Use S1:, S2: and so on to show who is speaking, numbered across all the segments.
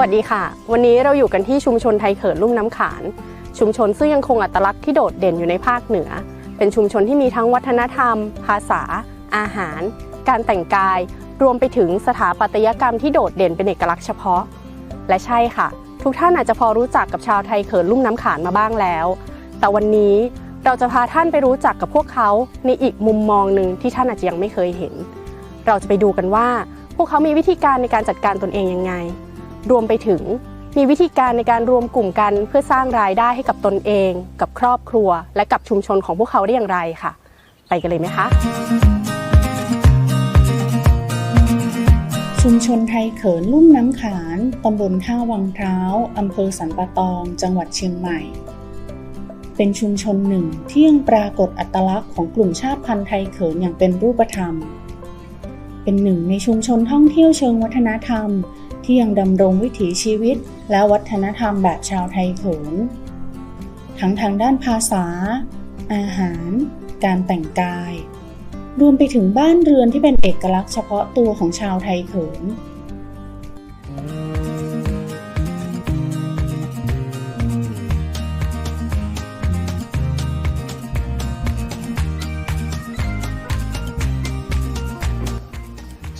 S1: วัสดีค่ะ วันนี้เราอยู่กันที่ชุมชนไทยเขินลุ่มน้ำขาน ชุมชนซึ่งยังคงอัตลักษณ์ที่โดดเด่นอยู่ในภาคเหนือ เป็นชุมชนที่มีทั้งวัฒนธรรม ภาษา อาหาร การแต่งกาย รวมไปถึงสถาปัตยกรรมที่โดดเด่นเป็นเอกลักษณ์เฉพาะ และใช่ค่ะ ทุกท่านอาจจะพอรู้จักกับชาวไทยเขินลุ่มน้ำขานมาบ้างแล้ว แต่วันนี้เราจะพาท่านไปรู้จักกับพวกเขาในอีกมุมมองหนึ่งที่ท่านอาจจะยังไม่เคยเห็น เราจะไปดูกันว่า พวกเขามีวิธีการในการจัดการตนเองยังไง รวมไปถึงมีวิธีการในการรวมกลุ่มกันเพื่อสร้างรายได้ให้กับตนเอง กับครอบครัว และกับชุมชนของพวกเขาได้อย่างไรค่ะ ไปกันเลยไหมคะ
S2: ชุมชนไทยเขินลุ่มน้ำขานตำบลท่าวังเท้าอำเภอสันปะตอง จังหวัดเชียงใหม่ เป็นชุมชนหนึ่งที่ยังปรากฏอัตลักษณ์ของกลุ่มชาติพันธุ์ไทยเขินอย่างเป็นรูปธรรม เป็นหนึ่งในชุมชนท่องเที่ยวเชิงวัฒนธรรม ที่ยังดำรงวิถีชีวิต และวัฒนธรรมแบบชาวไทยเขินทั้งทางด้านภาษา อาหาร การแต่งกาย รวมไปถึงบ้านเรือนที่เป็นเอกลักษณ์เฉพาะตัวของชาวไทยเขิน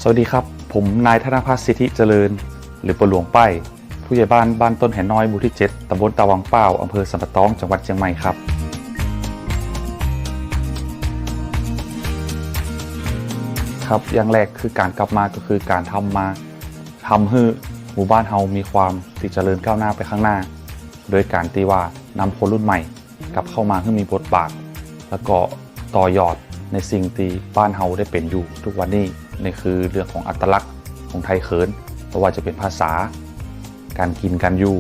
S3: สวัสดีครับ ผมนายธนพัฒน์สิทธิเจริญ หรือปหลวงป้ายผู้ใหญ่บ้านบ้านต้นแห่น้อยหมู่ที่ 7ตำบลตาวังเป้าอำเภอสัมปะตอง จังหวัดเชียงใหม่ครับ ครับอย่างแรกคือการกลับมาก็คือการทำมาทำให้หมู่บ้านเฮามีความที่เจริญก้าวหน้าไปข้างหน้า โดยการที่ว่านำคนรุ่นใหม่ กลับเข้ามาให้มีบทบาท แล้วก็ต่อยอดในสิ่งที่บ้านเฮาได้เป็นอยู่ ทุกวันนี้นี่คือเรื่องของอัตลักษณ์ของไทยเขิน ไม่ว่าจะเป็นภาษา การกินการอยู่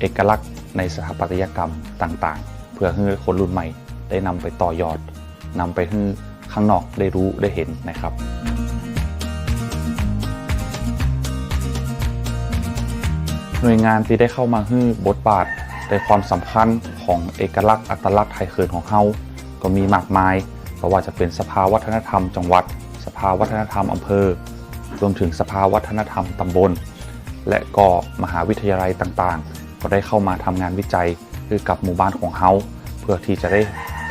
S3: เอกลักษณ์ในสถาปัตยกรรมต่างๆ เพื่อให้คนรุ่นใหม่ได้นำไปต่อยอดนำไปให้ข้างนอกได้รู้ได้เห็นนะครับหน่วยงานที่ได้เข้ามาให้บทบาทในความสำคัญของเอกลักษณ์อัตลักษณ์ไทยเขินของเฮาก็มีมากมายเพราะว่าจะเป็นสภาวัฒนธรรมจังหวัด สภาวัฒนธรรมอำเภอ รวมถึงสภาวัฒนธรรมตำบล และก็มหาวิทยาลัยต่างๆ ก็ได้เข้ามาทำงานวิจัยคือกับหมู่บ้านของเฮาเพื่อที่จะได้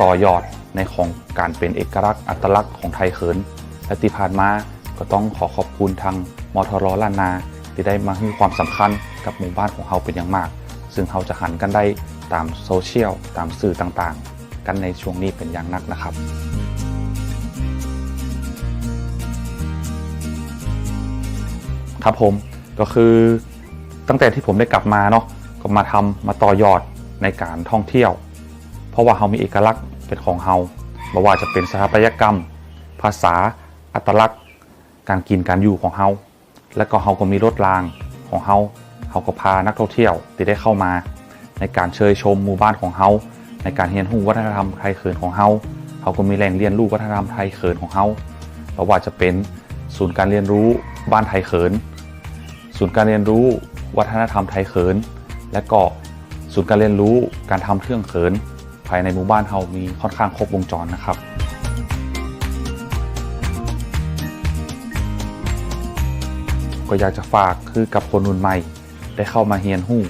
S3: ต่อยอดในของการเป็นเอกลักษณ์อัตลักษณ์ของไทยเขิน และที่ผ่านมาก็ต้องขอขอบคุณทางมทรล้านนาที่ได้มาให้ความสำคัญกับหมู่บ้านของเฮาเป็นอย่างมาก ซึ่งเขาจะหันกันได้ตามโซเชียลตามสื่อต่างๆ กันในช่วงนี้เป็นอย่างนักนะครับ ครับผมก็คือตั้งแต่ที่ผมได้กลับมาเนาะก็มาทำมาต่อยอดในการท่องเที่ยว เพราะว่าเรามีเอกลักษณ์เป็นของเราไม่ว่าจะเป็นสถาปัตยกรรม ภาษา อัตลักษณ์ การกินการอยู่ของเราและก็เราก็มีรถรางของเราเราก็พานักท่องเที่ยวที่ได้เข้ามา ในการเชยชมหมู่บ้านของเราในการเรียนรู้วัฒนธรรมไทยเขินของเราเราก็มีแหล่งเรียนรู้วัฒนธรรมไทยเขินของเราไม่ว่าจะเป็นศูนย์การเรียนรู้บ้านไทยเขิน ศูนย์การเรียนรู้วัฒนธรรมไทยเขิน และก็ศูนย์การเรียนรู้การทำเครื่องเขิน ภายในหมู่บ้านเรามีค่อนข้างครบวงจรนะครับก็อยากจะฝากคือกับคนรุ่นใหม่ ได้เข้ามาเรียนรู้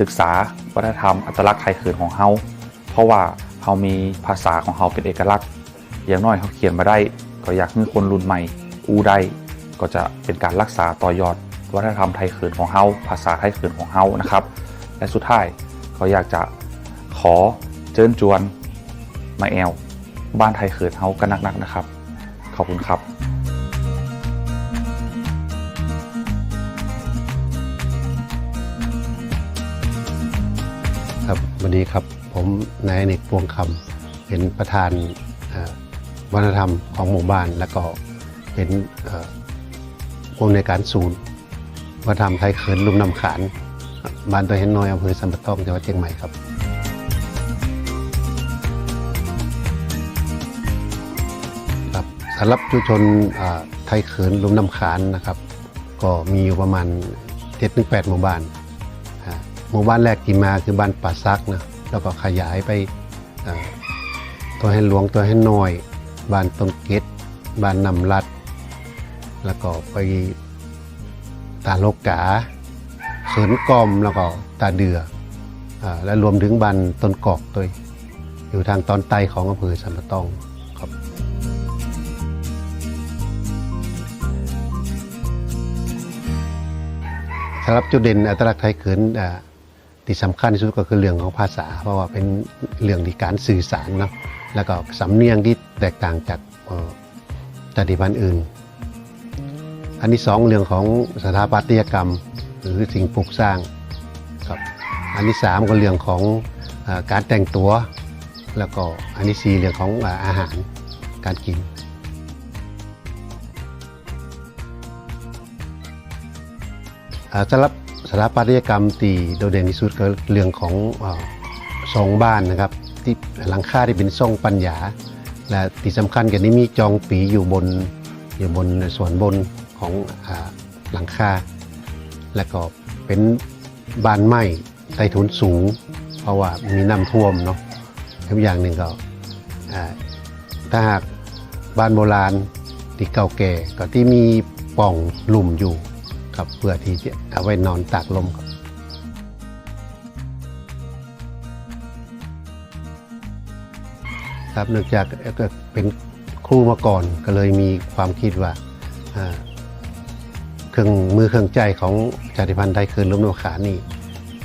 S3: ศึกษาวัฒนธรรมอัตลักษณ์ไทยเขินของเราเพราะว่าเรามีภาษาของเราเป็นเอกลักษณ์ อย่างน้อยเขาเขียนมาได้ ก็อยากให้คนรุ่นใหม่ อู้ได้ ก็จะเป็นการรักษาต่อยอด วัฒนธรรมไทยเขินของเฮาภาษาไทยเขินของเฮานะครับ และสุดท้ายก็อยากจะขอเชิญจวนมาแอลบ้านไทยเขินเฮากันนักๆนะครับ ขอบคุณครับ
S4: ครับวันนี้ครับผมนายเนกพวงคำเป็นประธานวัฒนธรรมของหมู่บ้าน แล้วก็เป็น ผู้อำนวยการศูนย์วัฒนธรรมไทยเขินลุ่มนำขานบ้านตัวเห็นน้อยอำเภอสัมปะตองจังหวัดเชียงใหม่ครับ ครับสำหรับชุมชนไทยเขินลุ่มนำขานนะครับ ก็มีอยู่ประมาณ7-8หมู่บ้านหมู่บ้านแรกที่มาคือบ้านป่าซักนะแล้วก็ขยายไปตัวให้หลวงตัวให้น้อย บ้านต้นเกตบ้านนำรัด แล้วก็ไปตาโลกกาเขินกอมแล้วก็ตาเดืออและรวมถึงบ้านต้นกอกด้วย อยู่ทางตอนใต้ของอำเภอสันปะตองครับสำหรับจุดเด่นอัตลักษณ์ไทยเขินที่สำคัญที่สุดก็คือเรื่องของภาษา เพราะว่าเป็นเรื่องที่การสื่อสารเนาะแล้วก็สำเนียงที่แตกต่างจากเอ่อชาติพันธุ์อื่น อันที่สองเรื่องของสถาปัตยกรรม หรือสิ่งปลูกสร้างครับอันที่สามก็เรื่องของอการแต่งตัว แล้วก็อันที่สี่เรื่องของอาหารการกินสำหรับสถาปัตยกรรมที่โดดเด่นที่สุดก็เรื่องของอาทรงบ้านนะครับที่หลังคาที่เป็นทรงปัญญา และที่สำคัญกันนี้มีจองปีอยู่บนอยู่บนส่วนบน ของอหลังคา และก็เป็นบ้านไม้ใต้ถุนสูง เพราะว่ามีน้ำท่วมเนาะอีกอย่างหนึ่งก็ถ้าหากบ้านโบราณที่เก่าแก่ก็ที่มีป่องหลุมอยู่ครับเพื่อที่จะเอาไว้นอนตากลมครับครับเนื่องจากเป็นครูมาก่อนก็เลยมีความคิดว่า เครื่องมือเครื่องใจของชาติพันธุ์ไทยคืนล้มโนขานี่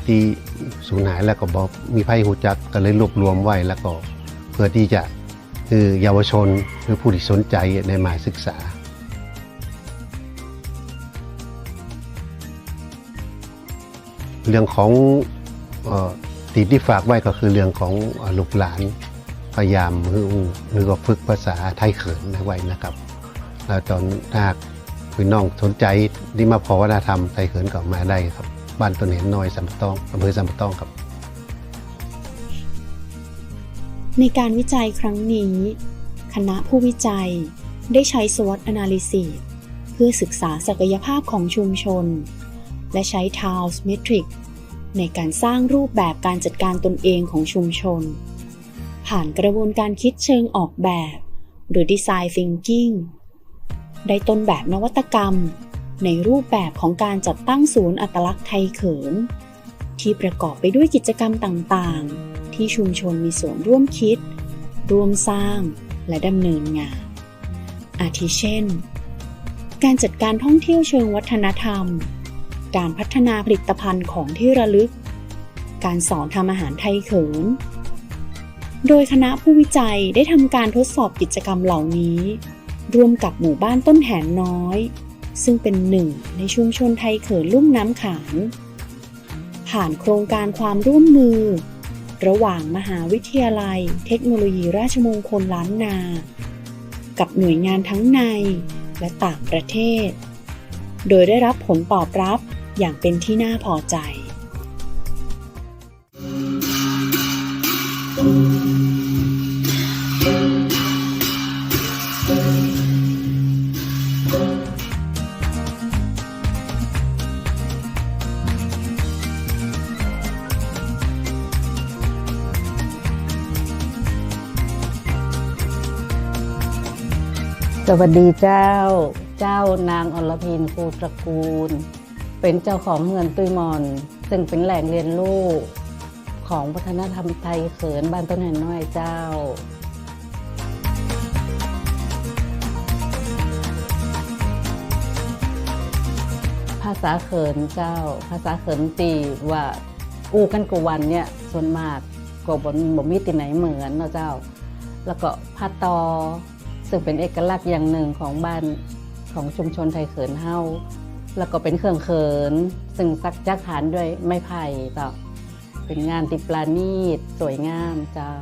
S4: ที่สูญหายแล้วก็บอกมีไพ่หูจักก็เลยรวบรวมไว้แล้วก็เพื่อที่จะคือเยาวชนหรือผู้ที่สนใจในมาศึกษา เรื่องของออติดที่ฝากไว้ก็คือเรื่องของลูกหลานพยายามหรือหรือก็ฝึกภาษาไทยเขินไว้นะครับ แล้วตอนถ้าหาก พี่น้องสนใจที่มาพอวัฒนธรรมไทยเขินก็มาได้ครับ บ้านต้นเห็นน้อยสัมปตองอำเภอสัมปตองครับ
S2: ในการวิจัยครั้งนี้ คณะผู้วิจัยได้ใช้ SWOT Analysis เพื่อศึกษาศักยภาพของชุมชน และใช้ Taos Metric ในการสร้างรูปแบบการจัดการตนเองของชุมชน ผ่านกระบวนการคิดเชิงออกแบบ หรือ Design Thinking ได้ต้นแบบนวัตกรรม ในรูปแบบของการจัดตั้งศูนย์อัตลักษณ์ไทยเขิน ที่ประกอบไปด้วยกิจกรรมต่างๆ ที่ชุมชนมีส่วนร่วมคิด ร่วมสร้างและดำเนินงาน อาทิเช่น การจัดการท่องเที่ยวเชิงวัฒนธรรม การพัฒนาผลิตภัณฑ์ของที่ระลึก การสอนทำอาหารไทยเขิน โดยคณะผู้วิจัยได้ทำการทดสอบกิจกรรมเหล่านี้ ร่วมกับหมู่บ้านต้นแหนน้อย ซึ่งเป็นหนึ่งในชุมชนไทยเขินลุ่มน้ำขาน ผ่านโครงการความร่วมมือ ระหว่างมหาวิทยาลัย เทคโนโลยีราชมงคลล้านนา กับหน่วยงานทั้งในและต่างประเทศ โดยได้รับผลตอบรับอย่างเป็นที่น่าพอใจ
S5: สวัสดีเจ้า เจ้านางอรพินครูตระกูล เป็นเจ้าของเงินตุยมอน ซึ่งเป็นแหล่งเรียนรู้ของวัฒนธรรมไทยเขินบ้านต้นแห่นน้อยเจ้า ภาษาเขินเจ้า ภาษาเขินตีว่าอู้กันกวันเนี่ยส่วนมากก็บนบ่มีที่ไหนเหมือนเนาะเจ้า แล้วก็ผ้าตอ ซึ่งเป็นเอกลักษณ์อย่างหนึ่งของบ้านของชุมชนไทยเขินเฮาแล้วก็เป็นเครื่องเขิน ซึ่งซักจักฐานด้วยไม้ไผ่เจ้าเป็นงานติดปลาณีตสวยงามเจ้า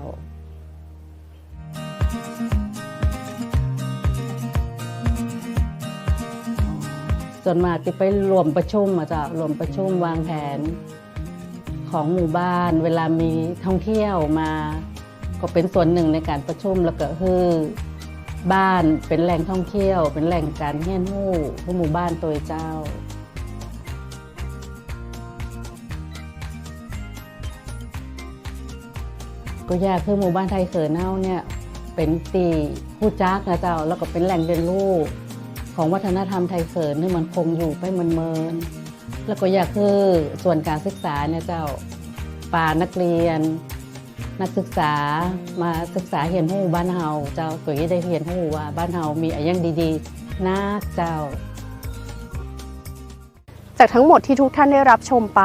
S5: ส่วนมากที่ไปรวมประชุมอะจ้ะรวมประชุมวางแผน ของหมู่บ้าน เวลามีท่องเที่ยวมา ก็เป็นส่วนหนึ่งในการประชุมแล้วก็คือ บ้านเป็นแหล่งท่องเที่ยว เป็นแหล่งการเฮียนหู้ของหมู่บ้านตัวเจ้า ก็อยากคือหมู่บ้านไทยเขินเน่าเนี่ยเป็นตีผู้จักนะเจ้า แล้วก็เป็นแหล่งเรียนรู้ของวัฒนธรรมไทยเขินที่มันคงอยู่ไปเมินๆแล้วก็อยากคือส่วนการศึกษาเนี่ยเจ้าป่านักเรียน นักศึกษามาศึกษาเรียนหูบ้านเฮาเจ้าก็จะได้เรียนหูว่าบ้านเฮามีอะไรย่างดีๆนักเจ้า
S1: จากทั้งหมดที่ทุกท่านได้รับชมไป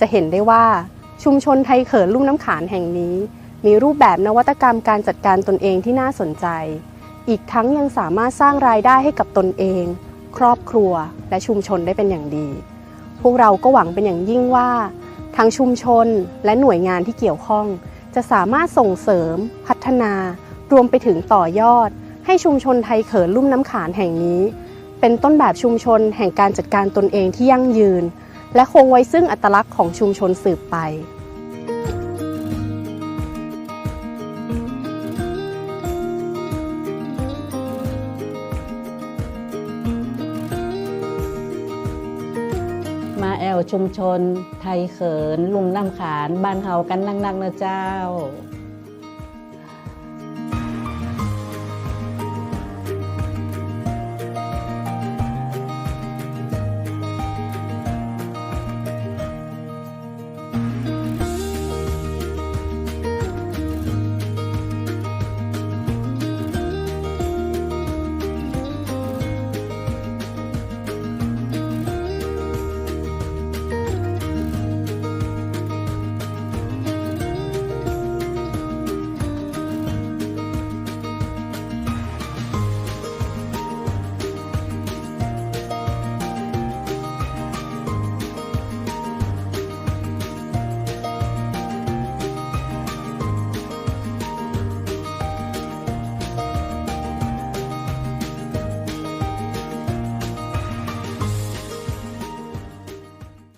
S1: จะเห็นได้ว่าชุมชนไทยเขินลุ่มน้ำขานแห่งนี้ มีรูปแบบนวัตกรรมการจัดการตนเองที่น่าสนใจ อีกทั้งยังสามารถสร้างรายได้ให้กับตนเอง ครอบครัวและชุมชนได้เป็นอย่างดี พวกเราก็หวังเป็นอย่างยิ่งว่าทางชุมชนและหน่วยงานที่เกี่ยวข้อง จะสามารถส่งเสริม พัฒนา รวมไปถึงต่อยอด ให้ชุมชนไทยเขินลุ่มน้ำขานแห่งนี้ เป็นต้นแบบชุมชนแห่งการจัดการตนเองที่ยั่งยืน และคงไว้ซึ่งอัตลักษณ์ของชุมชนสืบไป
S5: มาแอลชุมชน ไทยเขิน ลุ่มน้ำขาน บ้านเฮากันนักๆนะเจ้า